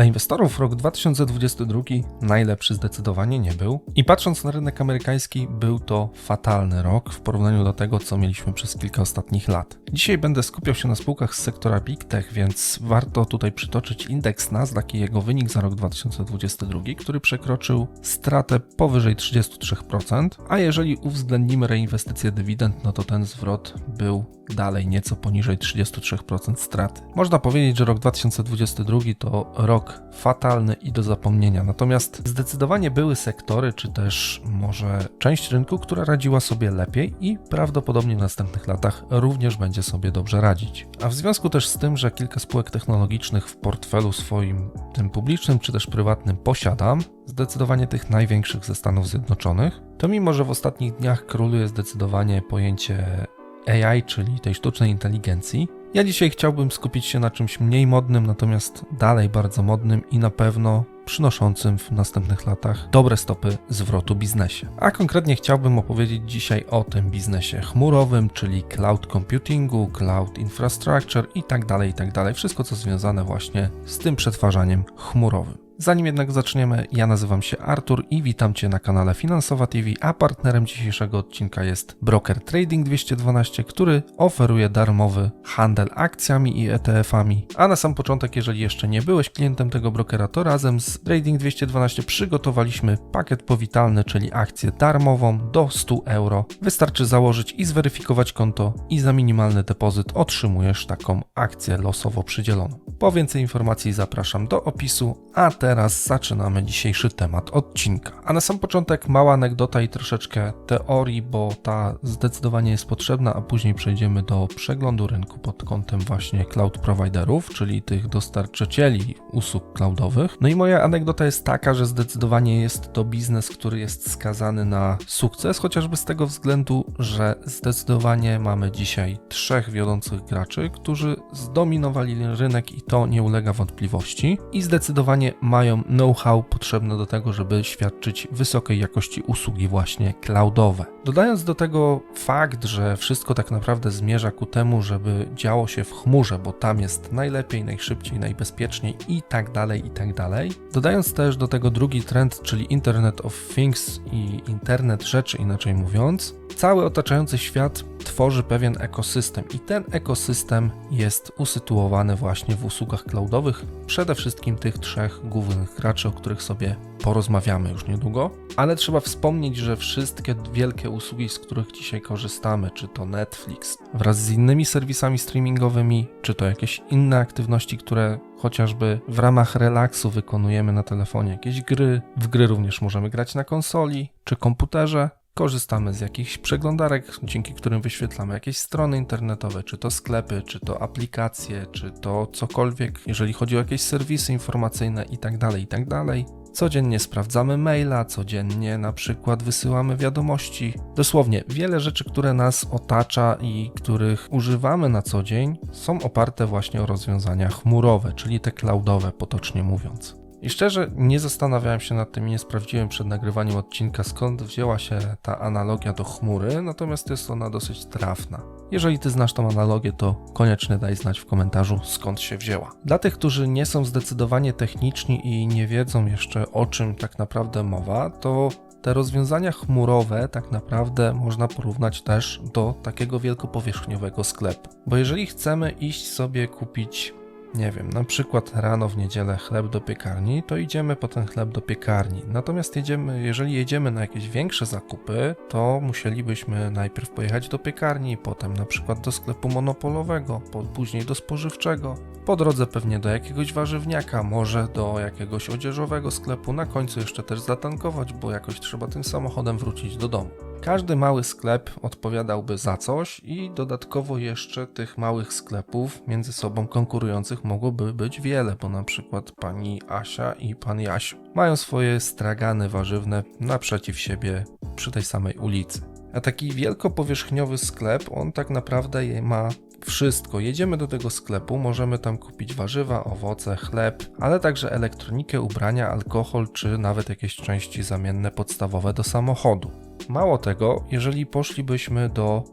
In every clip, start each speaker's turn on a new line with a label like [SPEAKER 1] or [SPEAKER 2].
[SPEAKER 1] Dla inwestorów rok 2022 najlepszy zdecydowanie nie był. I patrząc na rynek amerykański, był to fatalny rok w porównaniu do tego, co mieliśmy przez kilka ostatnich lat. Dzisiaj będę skupiał się na spółkach z sektora Big Tech, więc warto tutaj przytoczyć indeks Nasdaq i jego wynik za rok 2022, który przekroczył stratę powyżej 33%, a jeżeli uwzględnimy reinwestycję dywidend, no to ten zwrot był dalej nieco poniżej 33% straty. Można powiedzieć, że rok 2022 to rok fatalny i do zapomnienia, natomiast zdecydowanie były sektory, czy też może część rynku, która radziła sobie lepiej i prawdopodobnie w następnych latach również będzie sobie dobrze radzić. A w związku też z tym, że kilka spółek technologicznych w portfelu swoim, tym publicznym czy też prywatnym posiadam, zdecydowanie tych największych ze Stanów Zjednoczonych, to mimo, że w ostatnich dniach króluje zdecydowanie pojęcie AI, czyli tej sztucznej inteligencji. Ja dzisiaj chciałbym skupić się na czymś mniej modnym, natomiast dalej bardzo modnym i na pewno przynoszącym w następnych latach dobre stopy zwrotu biznesie. A konkretnie chciałbym opowiedzieć dzisiaj o tym biznesie chmurowym, czyli cloud computingu, cloud infrastructure i tak dalej, i tak. Wszystko co związane właśnie z tym przetwarzaniem chmurowym. Zanim jednak zaczniemy, ja nazywam się Artur i witam Cię na kanale Finansowa TV, a partnerem dzisiejszego odcinka jest broker Trading 212, który oferuje darmowy handel akcjami i ETF-ami. A na sam początek, jeżeli jeszcze nie byłeś klientem tego brokera, to razem z Trading 212 przygotowaliśmy pakiet powitalny, czyli akcję darmową do 100 euro. Wystarczy założyć i zweryfikować konto i za minimalny depozyt otrzymujesz taką akcję losowo przydzieloną. Po więcej informacji zapraszam do opisu, a teraz teraz zaczynamy dzisiejszy temat odcinka. A na sam początek mała anegdota i troszeczkę teorii, bo ta zdecydowanie jest potrzebna, a później przejdziemy do przeglądu rynku pod kątem właśnie cloud providerów, czyli tych dostarczycieli usług cloudowych. No i moja anegdota jest taka, że zdecydowanie jest to biznes, który jest skazany na sukces, chociażby z tego względu, że zdecydowanie mamy dzisiaj trzech wiodących graczy, którzy zdominowali rynek i to nie ulega wątpliwości i zdecydowanie mają mają know-how potrzebne do tego, żeby świadczyć wysokiej jakości usługi właśnie cloudowe. Dodając do tego fakt, że wszystko tak naprawdę zmierza ku temu, żeby działo się w chmurze, bo tam jest najlepiej, najszybciej, najbezpieczniej i tak dalej, i tak dalej. Dodając też do tego drugi trend, czyli Internet of Things i Internet rzeczy, inaczej mówiąc, cały otaczający świat tworzy pewien ekosystem i ten ekosystem jest usytuowany właśnie w usługach cloudowych, przede wszystkim tych trzech głównych graczy, o których sobie porozmawiamy już niedługo, ale trzeba wspomnieć, że wszystkie wielkie usługi, z których dzisiaj korzystamy, czy to Netflix wraz z innymi serwisami streamingowymi, czy to jakieś inne aktywności, które chociażby w ramach relaksu wykonujemy na telefonie, jakieś gry, w gry również możemy grać na konsoli czy komputerze, korzystamy z jakichś przeglądarek, dzięki którym wyświetlamy jakieś strony internetowe, czy to sklepy, czy to aplikacje, czy to cokolwiek, jeżeli chodzi o jakieś serwisy informacyjne itd., tak itd. Tak Codziennie sprawdzamy maila, codziennie na przykład wysyłamy wiadomości. Dosłownie, wiele rzeczy, które nas otacza i których używamy na co dzień, są oparte właśnie o rozwiązania chmurowe, czyli te cloudowe, potocznie mówiąc. I szczerze nie zastanawiałem się nad tym i nie sprawdziłem przed nagrywaniem odcinka skąd wzięła się ta analogia do chmury, natomiast jest ona dosyć trafna. Jeżeli ty znasz tą analogię, to koniecznie daj znać w komentarzu skąd się wzięła. Dla tych, którzy nie są zdecydowanie techniczni i nie wiedzą jeszcze o czym tak naprawdę mowa, to te rozwiązania chmurowe tak naprawdę można porównać też do takiego wielkopowierzchniowego sklepu. Bo jeżeli chcemy iść sobie kupić nie wiem, na przykład rano w niedzielę chleb do piekarni, to idziemy po ten chleb do piekarni. Natomiast jedziemy, jeżeli jedziemy na jakieś większe zakupy, to musielibyśmy najpierw pojechać do piekarni, potem na przykład do sklepu monopolowego, później do spożywczego, po drodze pewnie do jakiegoś warzywniaka, może do jakiegoś odzieżowego sklepu, na końcu jeszcze też zatankować, bo jakoś trzeba tym samochodem wrócić do domu. Każdy mały sklep odpowiadałby za coś i dodatkowo jeszcze tych małych sklepów między sobą konkurujących mogłoby być wiele, bo na przykład pani Asia i pan Jasiu mają swoje stragany warzywne naprzeciw siebie przy tej samej ulicy. A taki wielkopowierzchniowy sklep, on tak naprawdę ma wszystko. Jedziemy do tego sklepu, możemy tam kupić warzywa, owoce, chleb, ale także elektronikę, ubrania, alkohol czy nawet jakieś części zamienne podstawowe do samochodu. Mało tego, jeżeli poszlibyśmy do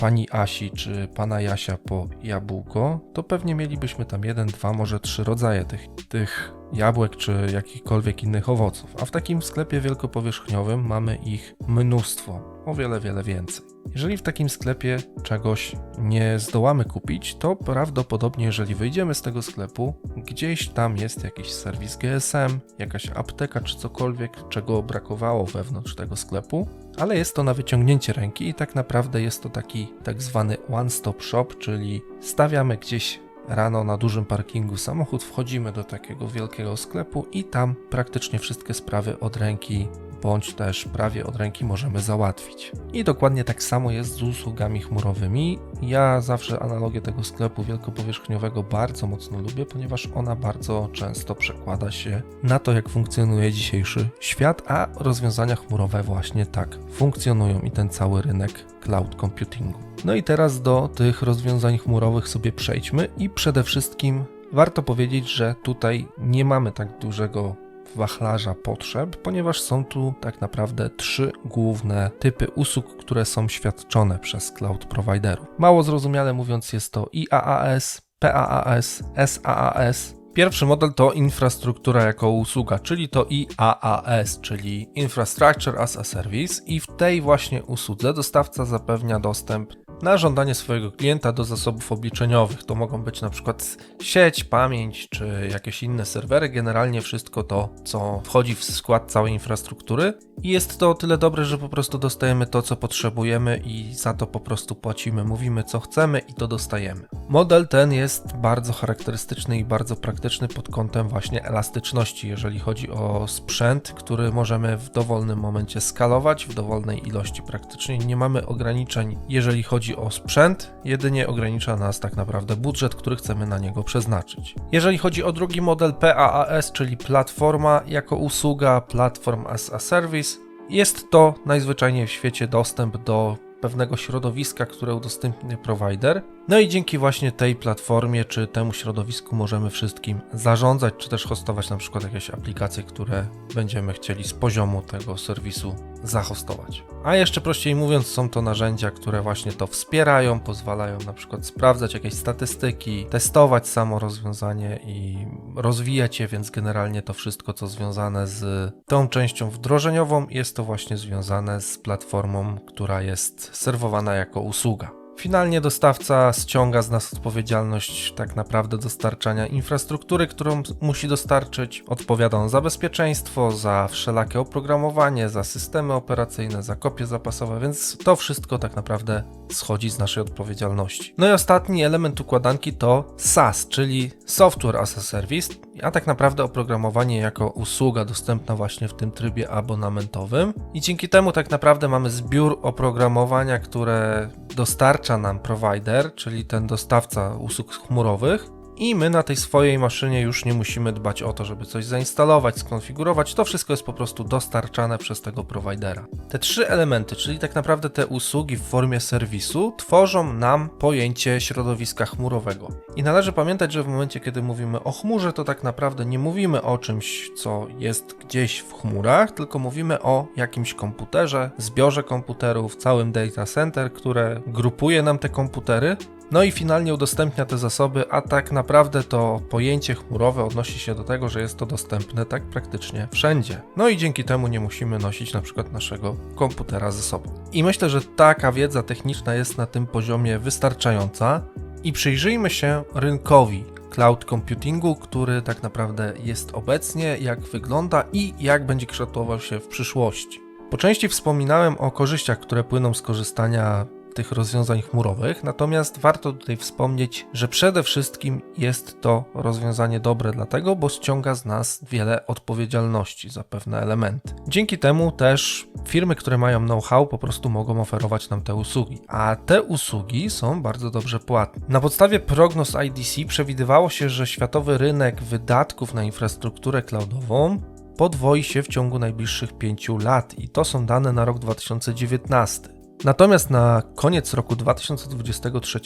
[SPEAKER 1] pani Asi czy pana Jasia po jabłko, to pewnie mielibyśmy tam jeden, dwa, może trzy rodzaje tych, tych jabłek czy jakichkolwiek innych owoców, a w takim sklepie wielkopowierzchniowym mamy ich mnóstwo, o wiele, wiele więcej. Jeżeli w takim sklepie czegoś nie zdołamy kupić, to prawdopodobnie, jeżeli wyjdziemy z tego sklepu, gdzieś tam jest jakiś serwis GSM, jakaś apteka czy cokolwiek, czego brakowało wewnątrz tego sklepu, ale jest to na wyciągnięcie ręki i tak naprawdę jest to taki tak zwany one-stop shop, czyli stawiamy gdzieś rano na dużym parkingu samochód, wchodzimy do takiego wielkiego sklepu i tam praktycznie wszystkie sprawy od ręki bądź też prawie od ręki możemy załatwić. I dokładnie tak samo jest z usługami chmurowymi. Ja zawsze analogię tego sklepu wielkopowierzchniowego bardzo mocno lubię, ponieważ ona bardzo często przekłada się na to, jak funkcjonuje dzisiejszy świat, a rozwiązania chmurowe właśnie tak funkcjonują i ten cały rynek cloud computingu. No i teraz do tych rozwiązań chmurowych sobie przejdźmy i przede wszystkim warto powiedzieć, że tutaj nie mamy tak dużego wachlarza potrzeb, ponieważ są tu tak naprawdę trzy główne typy usług, które są świadczone przez cloud providerów. Mało zrozumiale mówiąc jest to IaaS, PaaS, SaaS. Pierwszy model to infrastruktura jako usługa, czyli to IaaS, czyli Infrastructure as a Service i w tej właśnie usłudze dostawca zapewnia dostęp na żądanie swojego klienta do zasobów obliczeniowych. To mogą być na przykład sieć, pamięć czy jakieś inne serwery, generalnie wszystko to, co wchodzi w skład całej infrastruktury. I jest to o tyle dobre, że po prostu dostajemy to, co potrzebujemy i za to po prostu płacimy, mówimy co chcemy i to dostajemy. Model ten jest bardzo charakterystyczny i bardzo praktyczny pod kątem właśnie elastyczności, jeżeli chodzi o sprzęt, który możemy w dowolnym momencie skalować, w dowolnej ilości praktycznie. Nie mamy ograniczeń, jeżeli chodzi o sprzęt, jedynie ogranicza nas tak naprawdę budżet, który chcemy na niego przeznaczyć. Jeżeli chodzi o drugi model PaaS, czyli platforma jako usługa, Platform as a Service, jest to najzwyczajniej w świecie dostęp do pewnego środowiska, które udostępnia provider. No i dzięki właśnie tej platformie czy temu środowisku możemy wszystkim zarządzać, czy też hostować na przykład jakieś aplikacje, które będziemy chcieli z poziomu tego serwisu zahostować. A jeszcze prościej mówiąc, są to narzędzia, które właśnie to wspierają, pozwalają na przykład sprawdzać jakieś statystyki, testować samo rozwiązanie i rozwijać je, więc generalnie to wszystko, co związane z tą częścią wdrożeniową, jest to właśnie związane z platformą, która jest serwowana jako usługa. Finalnie dostawca ściąga z nas odpowiedzialność tak naprawdę dostarczania infrastruktury, którą musi dostarczyć. Odpowiada on za bezpieczeństwo, za wszelakie oprogramowanie, za systemy operacyjne, za kopie zapasowe, więc to wszystko tak naprawdę schodzi z naszej odpowiedzialności. No i ostatni element układanki to SaaS, czyli Software as a Service, a tak naprawdę oprogramowanie jako usługa dostępna właśnie w tym trybie abonamentowym. I dzięki temu tak naprawdę mamy zbiór oprogramowania, które dostarcza nam provider, czyli ten dostawca usług chmurowych, i my na tej swojej maszynie już nie musimy dbać o to, żeby coś zainstalować, skonfigurować. To wszystko jest po prostu dostarczane przez tego providera. Te trzy elementy, czyli tak naprawdę te usługi w formie serwisu, tworzą nam pojęcie środowiska chmurowego. I należy pamiętać, że w momencie, kiedy mówimy o chmurze, to tak naprawdę nie mówimy o czymś, co jest gdzieś w chmurach, tylko mówimy o jakimś komputerze, zbiorze komputerów, całym data center, które grupuje nam te komputery no i finalnie udostępnia te zasoby, a tak naprawdę to pojęcie chmurowe odnosi się do tego, że jest to dostępne tak praktycznie wszędzie. No i dzięki temu nie musimy nosić na przykład naszego komputera ze sobą. I myślę, że taka wiedza techniczna jest na tym poziomie wystarczająca. I przyjrzyjmy się rynkowi cloud computingu, który tak naprawdę jest obecnie, jak wygląda i jak będzie kształtował się w przyszłości. Po części wspominałem o korzyściach, które płyną z korzystania tych rozwiązań chmurowych, natomiast warto tutaj wspomnieć, że przede wszystkim jest to rozwiązanie dobre dlatego, bo ściąga z nas wiele odpowiedzialności za pewne elementy. Dzięki temu też firmy, które mają know-how, po prostu mogą oferować nam te usługi, a te usługi są bardzo dobrze płatne. Na podstawie prognoz IDC przewidywało się, że światowy rynek wydatków na infrastrukturę cloudową podwoi się w ciągu najbliższych 5 lat i to są dane na rok 2019. Natomiast na koniec roku 2023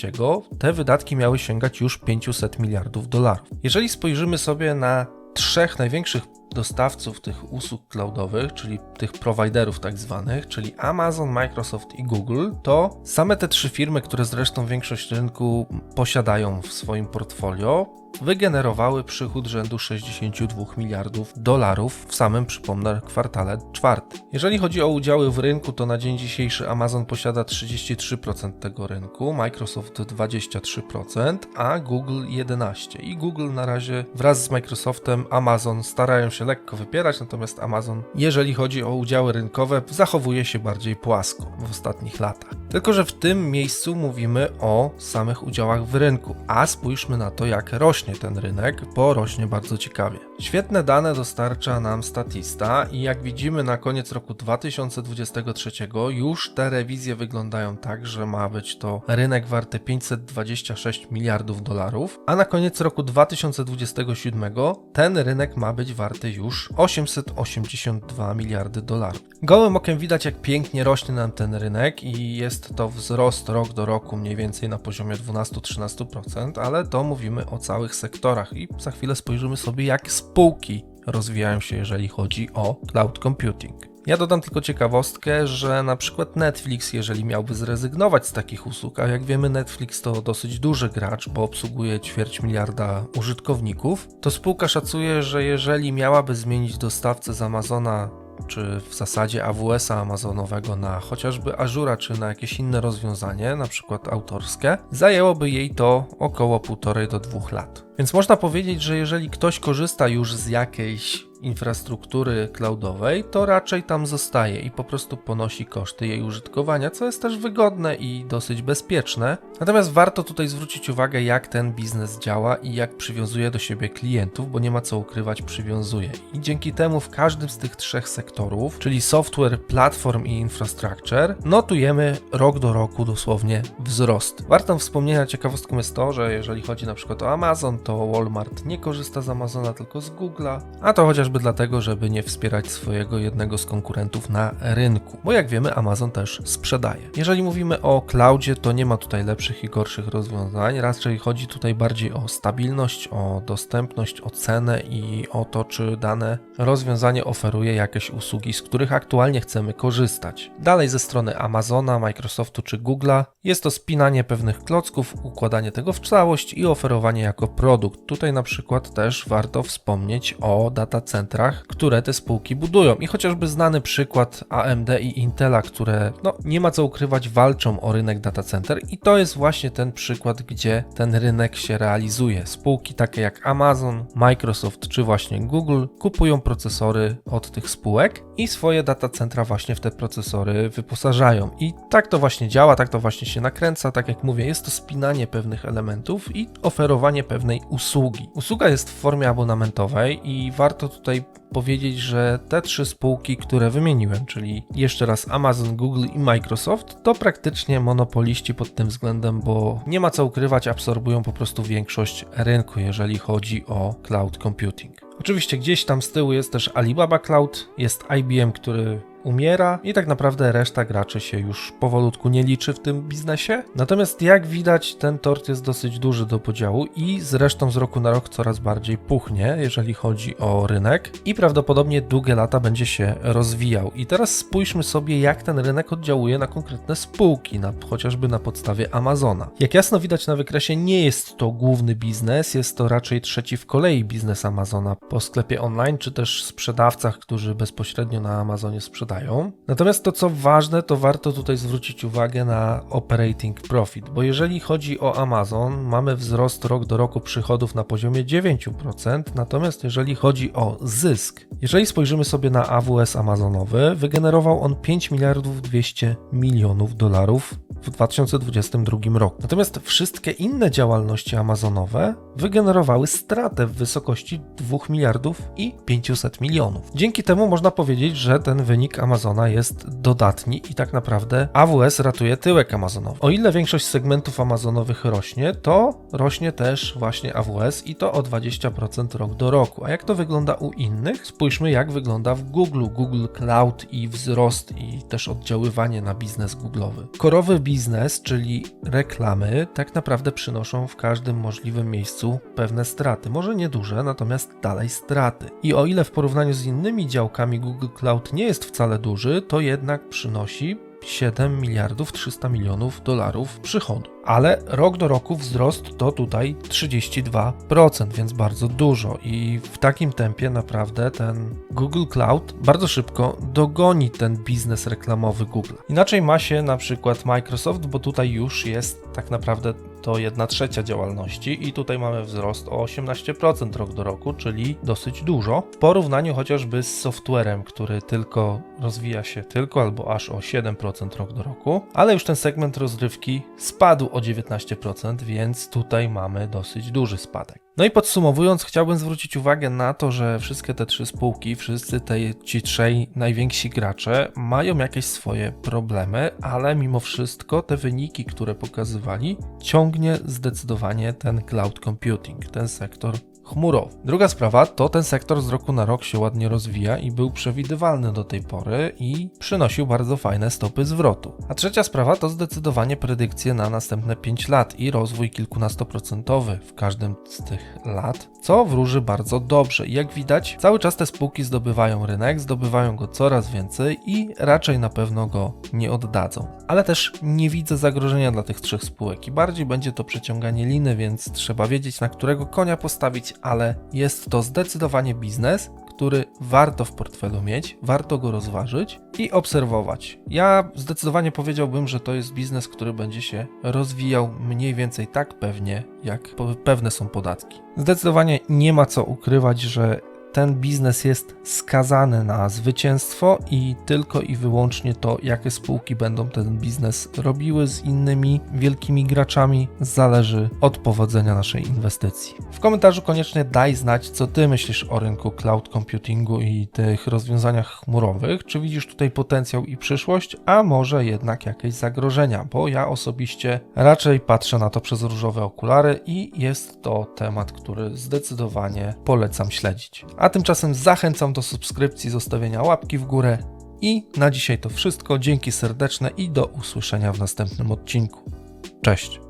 [SPEAKER 1] te wydatki miały sięgać już 500 miliardów dolarów. Jeżeli spojrzymy sobie na trzech największych dostawców tych usług cloudowych, czyli tych prowajderów tak zwanych, czyli Amazon, Microsoft i Google, to same te trzy firmy, które zresztą większość rynku posiadają w swoim portfolio, wygenerowały przychód rzędu 62 miliardów dolarów w samym, przypomnę, kwartale czwartym. Jeżeli chodzi o udziały w rynku, to na dzień dzisiejszy Amazon posiada 33% tego rynku, Microsoft 23%, a Google 11%. I Google na razie wraz z Microsoftem Amazon starają się lekko wypierać, natomiast Amazon, jeżeli chodzi o udziały rynkowe, zachowuje się bardziej płasko w ostatnich latach. Tylko, że w tym miejscu mówimy o samych udziałach w rynku, a spójrzmy na to, jak rośnie ten rynek, bo rośnie bardzo ciekawie. Świetne dane dostarcza nam Statista i jak widzimy na koniec roku 2023 już te rewizje wyglądają tak, że ma być to rynek warty 526 miliardów dolarów, a na koniec roku 2027 ten rynek ma być warty już 882 miliardy dolarów. Gołym okiem widać jak pięknie rośnie nam ten rynek i jest to wzrost rok do roku mniej więcej na poziomie 12-13%, ale to mówimy o całych sektorach i za chwilę spojrzymy sobie jak spółki rozwijają się, jeżeli chodzi o cloud computing. Ja dodam tylko ciekawostkę, że na przykład Netflix, jeżeli miałby zrezygnować z takich usług, a jak wiemy Netflix to dosyć duży gracz, bo obsługuje ćwierć miliarda użytkowników, to spółka szacuje, że jeżeli miałaby zmienić dostawcę z Amazona czy w zasadzie AWS-a Amazonowego na chociażby Azura, czy na jakieś inne rozwiązanie, na przykład autorskie, zajęłoby jej to około 1,5 do 2 lat. Więc można powiedzieć, że jeżeli ktoś korzysta już z jakiejś infrastruktury cloudowej, to raczej tam zostaje i po prostu ponosi koszty jej użytkowania, co jest też wygodne i dosyć bezpieczne. Natomiast warto tutaj zwrócić uwagę, jak ten biznes działa i jak przywiązuje do siebie klientów, bo nie ma co ukrywać, przywiązuje. I dzięki temu w każdym z tych trzech sektorów, czyli software, platform i infrastructure, notujemy rok do roku dosłownie wzrost. Wartą wspomnienia ciekawostką jest to, że jeżeli chodzi na przykład o Amazon, to Walmart nie korzysta z Amazona, tylko z Google'a, a to chociażby dlatego, żeby nie wspierać swojego jednego z konkurentów na rynku, bo jak wiemy Amazon też sprzedaje. Jeżeli mówimy o cloudzie, to nie ma tutaj lepszych i gorszych rozwiązań, raczej chodzi tutaj bardziej o stabilność, o dostępność, o cenę i o to, czy dane rozwiązanie oferuje jakieś usługi, z których aktualnie chcemy korzystać. Dalej ze strony Amazona, Microsoftu czy Google'a jest to spinanie pewnych klocków, układanie tego w całość i oferowanie jako produkt. Tutaj na przykład też warto wspomnieć o data centrach, które te spółki budują. I chociażby znany przykład AMD i Intela, które no, nie ma co ukrywać, walczą o rynek data center i to jest właśnie ten przykład, gdzie ten rynek się realizuje. Spółki takie jak Amazon, Microsoft czy właśnie Google kupują procesory od tych spółek i swoje data centra właśnie w te procesory wyposażają. I tak to właśnie działa, tak to właśnie się nakręca. Tak jak mówię, jest to spinanie pewnych elementów i oferowanie pewnej usługi. Usługa jest w formie abonamentowej i warto tutaj powiedzieć, że te trzy spółki, które wymieniłem, czyli jeszcze raz Amazon, Google i Microsoft, to praktycznie monopoliści pod tym względem, bo nie ma co ukrywać, absorbują po prostu większość rynku, jeżeli chodzi o cloud computing. Oczywiście gdzieś tam z tyłu jest też Alibaba Cloud, jest IBM, który umiera i tak naprawdę reszta graczy się już powolutku nie liczy w tym biznesie. Natomiast jak widać, ten tort jest dosyć duży do podziału i zresztą z roku na rok coraz bardziej puchnie, jeżeli chodzi o rynek i prawdopodobnie długie lata będzie się rozwijał. I teraz spójrzmy sobie, jak ten rynek oddziałuje na konkretne spółki, na, chociażby na podstawie Amazona. Jak jasno widać na wykresie, nie jest to główny biznes, jest to raczej trzeci w kolei biznes Amazona po sklepie online, czy też sprzedawcach, którzy bezpośrednio na Amazonie sprzedają Natomiast to co ważne, to warto tutaj zwrócić uwagę na operating profit, bo jeżeli chodzi o Amazon, mamy wzrost rok do roku przychodów na poziomie 9%, natomiast jeżeli chodzi o zysk, jeżeli spojrzymy sobie na AWS Amazonowy, wygenerował on 5 miliardów 200 milionów dolarów w 2022 roku. Natomiast wszystkie inne działalności Amazonowe wygenerowały stratę w wysokości 2 miliardów i 500 milionów. Dzięki temu można powiedzieć, że ten wynik Amazona jest dodatni i tak naprawdę AWS ratuje tyłek Amazonowy. O ile większość segmentów Amazonowych rośnie, to rośnie też właśnie AWS i to o 20% rok do roku. A jak to wygląda u innych? Spójrzmy jak wygląda w Google, Google Cloud i wzrost i też oddziaływanie na biznes Google'owy. Korowy biznes, czyli reklamy, tak naprawdę przynoszą w każdym możliwym miejscu pewne straty. Może nie duże, natomiast dalej straty. I o ile w porównaniu z innymi działkami Google Cloud nie jest wcale duży, to jednak przynosi 7 miliardów 300 milionów dolarów przychodu. Ale rok do roku wzrost to tutaj 32%, więc bardzo dużo i w takim tempie naprawdę ten Google Cloud bardzo szybko dogoni ten biznes reklamowy Google. Inaczej ma się na przykład Microsoft, bo tutaj już jest tak naprawdę to 1 trzecia działalności i tutaj mamy wzrost o 18% rok do roku, czyli dosyć dużo. W porównaniu chociażby z softwarem, który tylko rozwija się tylko albo aż o 7% rok do roku, ale już ten segment rozrywki spadł o 19%, więc tutaj mamy dosyć duży spadek. No i podsumowując, chciałbym zwrócić uwagę na to, że wszystkie te trzy spółki, wszyscy te, ci trzej najwięksi gracze mają jakieś swoje problemy, ale mimo wszystko te wyniki, które pokazywali, ciągnie zdecydowanie ten cloud computing, ten sektor chmurowy. Druga sprawa to ten sektor z roku na rok się ładnie rozwija i był przewidywalny do tej pory i przynosił bardzo fajne stopy zwrotu. A trzecia sprawa to zdecydowanie predykcje na następne 5 lat i rozwój kilkunastoprocentowy w każdym z tych lat, co wróży bardzo dobrze. Jak widać, cały czas te spółki zdobywają rynek, zdobywają go coraz więcej i raczej na pewno go nie oddadzą. Ale też nie widzę zagrożenia dla tych trzech spółek i bardziej będzie to przeciąganie liny, więc trzeba wiedzieć na którego konia postawić, ale jest to zdecydowanie biznes, który warto w portfelu mieć, warto go rozważyć i obserwować. Ja zdecydowanie powiedziałbym, że to jest biznes, który będzie się rozwijał mniej więcej tak pewnie, jak pewne są podatki. Zdecydowanie nie ma co ukrywać, że ten biznes jest skazany na zwycięstwo i tylko i wyłącznie to, jakie spółki będą ten biznes robiły z innymi wielkimi graczami, zależy od powodzenia naszej inwestycji. W komentarzu koniecznie daj znać, co ty myślisz o rynku cloud computingu i tych rozwiązaniach chmurowych. Czy widzisz tutaj potencjał i przyszłość, a może jednak jakieś zagrożenia, bo ja osobiście raczej patrzę na to przez różowe okulary i jest to temat, który zdecydowanie polecam śledzić. A tymczasem zachęcam do subskrypcji, zostawienia łapki w górę. I na dzisiaj to wszystko. Dzięki serdeczne i do usłyszenia w następnym odcinku. Cześć.